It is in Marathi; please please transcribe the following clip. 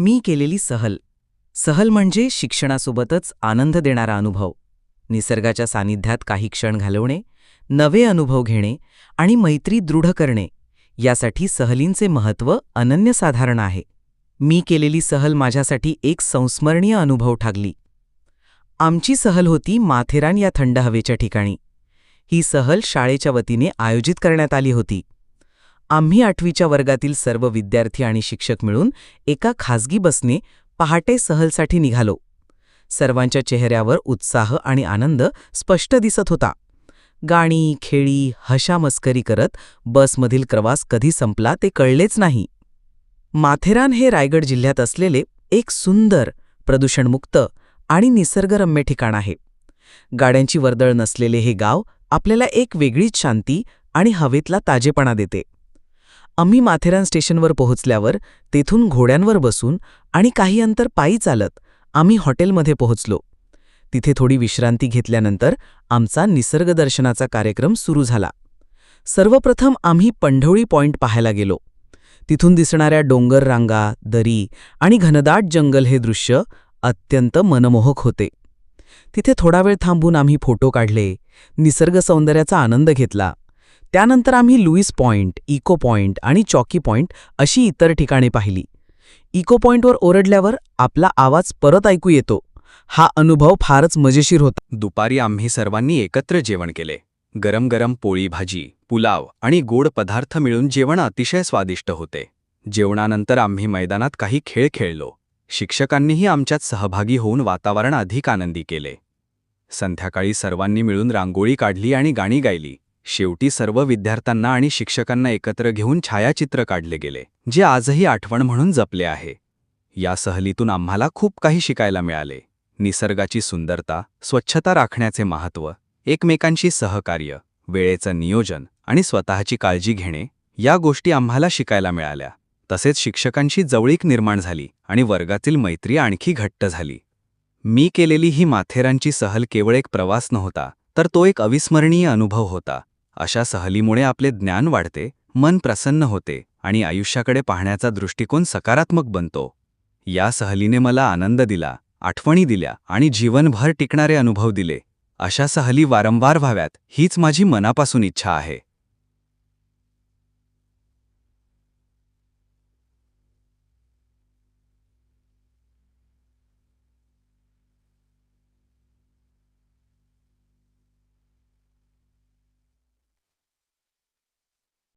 मी केलेली सहल. सहल म्हणजे शिक्षणासोबतच आनंद देणारा अनुभव. निसर्गाच्या सानिध्यात काही क्षण घालवणे नवे अनुभव घेणे आणि मैत्री दृढ करणे यासाठी सहलींचे महत्त्व अनन्यसाधारण आहे. मी केलेली सहल माझ्यासाठी एक संस्मरणीय अनुभव ठरली आमची सहल होती माथेरान या थंड हवेच्या ठिकाणी. ही सहल शाळेच्या वतीने आयोजित करण्यात आली होती. आम्ही आठवीच्या वर्गातील सर्व विद्यार्थी आणि शिक्षक मिळून एका खासगी बसने पहाटे सहलसाठी निघालो. सर्वांच्या चेहऱ्यावर उत्साह आणि आनंद स्पष्ट दिसत होता. गाणी खेळी हशामस्करी करत बसमधील प्रवास कधी संपला ते कळलेच नाही. माथेरान हे रायगड जिल्ह्यात असलेले एक सुंदर प्रदूषणमुक्त आणि निसर्गरम्य ठिकाण आहे. गाड्यांची वर्दळ नसलेले हे गाव आपल्याला एक वेगळीच शांती आणि हवेतला ताजेपणा देते. आम्ही माथेरान स्टेशनवर पोहोचल्यावर तेथून घोड्यांवर बसून आणि काही अंतर पायी चालत आम्ही हॉटेलमध्ये पोहोचलो. तिथे थोडी विश्रांती घेतल्यानंतर आमचा निसर्गदर्शनाचा कार्यक्रम सुरू झाला. सर्वप्रथम आम्ही पंढवळी पॉइंट पाहायला गेलो. तिथून दिसणाऱ्या डोंगर रांगा दरी आणि घनदाट जंगल हे दृश्य अत्यंत मनमोहक होते. तिथे थोडा वेळ थांबून आम्ही फोटो काढले निसर्ग सौंदर्याचा आनंद घेतला त्यानंतर आम्ही लुईस पॉइंट इको पॉइंट आणि चॉकी पॉइंट अशी इतर ठिकाणे पाहिली. इको पॉइंटवर ओरडल्यावर आपला आवाज परत ऐकू येतो. हा अनुभव फारच मजेशीर होता. दुपारी आम्ही सर्वांनी एकत्र जेवण केले. गरम गरम पोळी भाजी पुलाव आणि गोड पदार्थ मिळून जेवण अतिशय स्वादिष्ट होते. जेवणानंतर आम्ही मैदानात काही खेळ खेळलो. शिक्षकांनीही आमच्यात सहभागी होऊन वातावरण अधिक आनंदी केले. संध्याकाळी सर्वांनी मिळून रांगोळी काढली आणि गाणी गायली. शेवटी सर्व विद्यार्थ्यांना आणि शिक्षकांना एकत्र घेऊन छायाचित्र काढले गेले जे आजही आठवण म्हणून जपले आहे. या सहलीतून आम्हाला खूप काही शिकायला मिळाले. निसर्गाची सुंदरता स्वच्छता राखण्याचे महत्त्व एकमेकांशी सहकार्य वेळेचं नियोजन आणि स्वतःची काळजी घेणे या गोष्टी आम्हाला शिकायला मिळाल्या. तसेच शिक्षकांशी जवळीक निर्माण झाली आणि वर्गातील मैत्री आणखी घट्ट झाली. मी केलेली ही माथेरांची सहल केवळ एक प्रवास नव्हता तर तो एक अविस्मरणीय अनुभव होता. अशा सहलीमुळे आपले ज्ञान वाढते मन प्रसन्न होते आणि आयुष्याकडे पाहण्याचा दृष्टिकोन सकारात्मक बनतो. या सहलीने मला आनंद दिला आठवणी दिल्या आणि जीवनभर टिकणारे अनुभव दिले. अशा सहली वारंवार व्हाव्यात हीच माझी मनापासून इच्छा आहे.